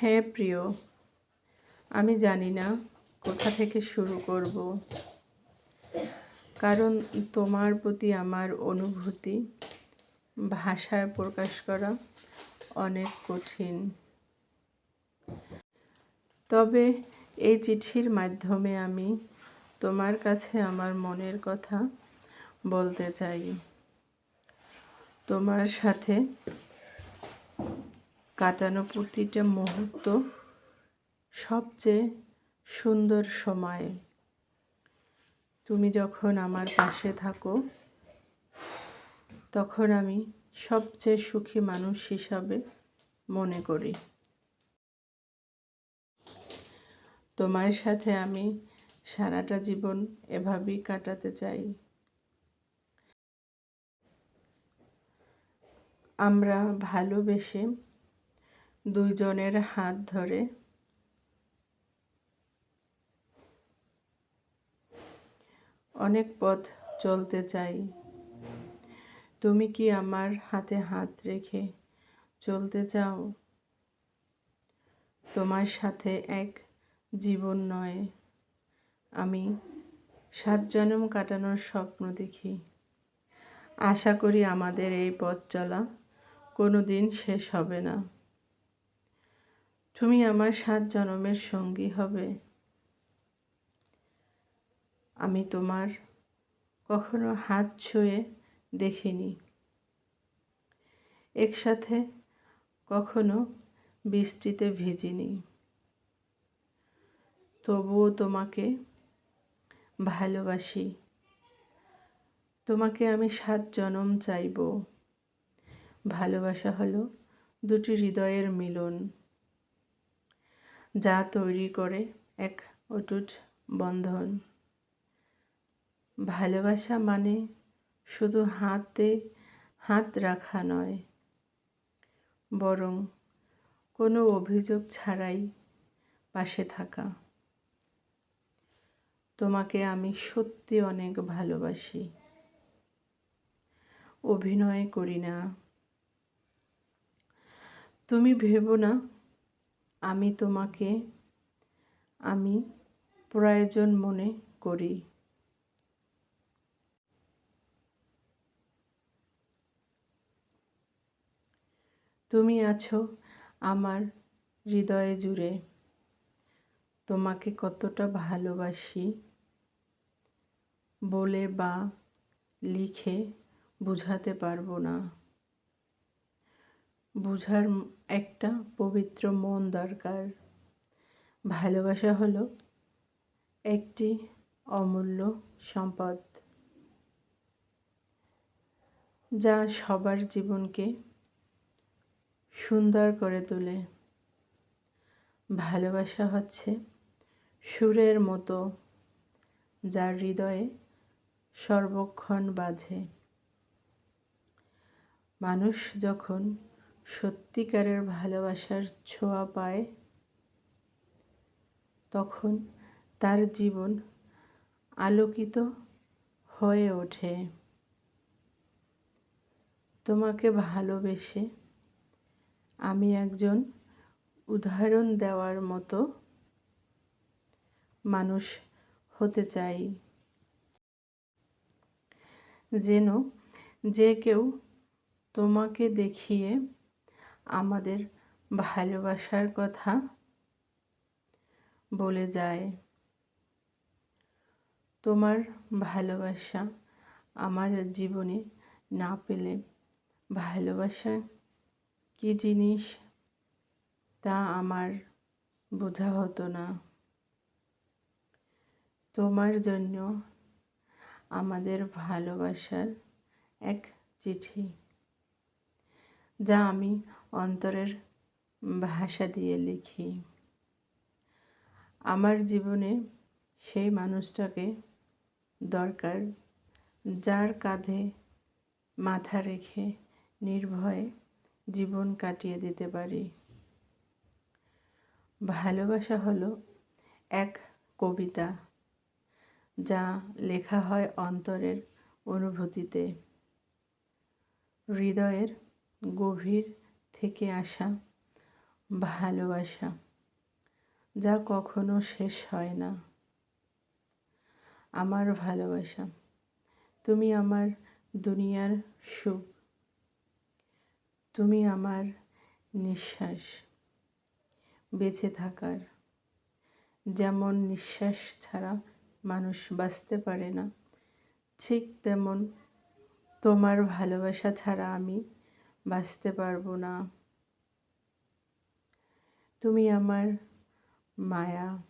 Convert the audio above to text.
হ্যাঁ প্রিয়, আমি জানি না কোথা থেকে শুরু করব। কারণ তোমার প্রতি আমার অনুভূতি ভাষায় প্রকাশ করা অনেক কঠিন। তবে এই চিঠির মাধ্যমে আমি তোমার কাছে আমার মনের কথা বলতে চাই। তোমার সাথে কাটানো প্রতিটা মুহূর্ত সবচেয়ে সুন্দর সময়। তুমি যখন আমার পাশে থাকো, তখন আমি সবচেয়ে সুখী মানুষ হিসাবে মনে করি। তোমার সাথে আমি সারাটা জীবন এভাবেই কাটাতে চাই। আমরা ভালোবেসে দুইজনের হাত ধরে। অনেক পথ চলতে চাই। তুমি কি আমার হাতে হাত রেখে চলতে চাও? তোমার সাথে এক জীবন নয়। আমি সাত জন্ম কাটানোর স্বপ্ন দেখি। আশা করি আমাদের এই পথ চলা কোনো দিন শেষ হবে না। তুমি আমার সাত জন্মের সঙ্গী হবে। আমি তোমার কখনো হাত ছুঁয়ে দেখিনি। একসাথে কখনো বৃষ্টিতে ভিজিনি। তবুও তোমাকে ভালোবাসি। তোমাকে আমি সাত জনম চাইব। ভালোবাসা হলো দুটি হৃদয়ের মিলন। যা তৈরি করে এক অটুট বন্ধন। ভালোবাসা মানে শুধু হাতে হাত রাখা নয়, বরং কোনো অভিযোগ ছাড়াই পাশে থাকা। তোমাকে আমি সত্যি অনেক ভালোবাসি। অভিনয় করি না। তুমি ভেবো না আমি তোমাকে, আমি প্রয়োজন মনে করি। তুমি আছো আমার হৃদয়ে জুড়ে। তোমাকে কতটা ভালোবাসি বলে বা লিখে বুঝাতে পারব না। বুঝার একটা পবিত্র মন দরকার। ভালোবাসা হলো একটি অমূল্য সম্পদ যা সবার জীবনকে সুন্দর করে তোলে। ভালোবাসা হচ্ছে সুরের মতো, যার হৃদয়ে সর্বক্ষণ বাজে। মানুষ যখন সত্যিকারের ভালোবাসার ছোঁয়া পায়, তখন তার জীবন আলোকিত হয়ে ওঠে। তোমাকে ভালোবেসে আমি একজন উদাহরণ দেওয়ার মতো মানুষ হতে চাই। যেন যে কেউ তোমাকে দেখিয়ে আমাদের ভালোবাসার কথা বলে যায়। তোমার ভালোবাসা আমার জীবনে না পেলে ভালোবাসা কী জিনিস তা আমার বোঝা হতো না। তোমার জন্য আমাদের ভালোবাসার এক চিঠি যা আমি অন্তরের ভাষা দিয়ে লিখি। আমার জীবনে সেই মানুষটাকে দরকার যার কাঁধে মাথা রেখে নির্ভয়ে জীবন কাটিয়ে দিতে পারি। ভালোবাসা হলো এক কবিতা যা লেখা হয় অন্তরের অনুভূতিতে। হৃদয়ের গভীর থেকে আসা ভালোবাসা, যা কখনো শেষ হয় না। আমার ভালোবাসা, তুমি আমার দুনিয়ার সুখ, তুমি আমার নিঃশ্বাস বেঁচে থাকার। যেমন নিঃশ্বাস ছাড়া মানুষ বাঁচতে পারে না, ঠিক তেমন তোমার ভালোবাসা ছাড়া আমি বাঁচতে পারব না। তুমি আমার মায়া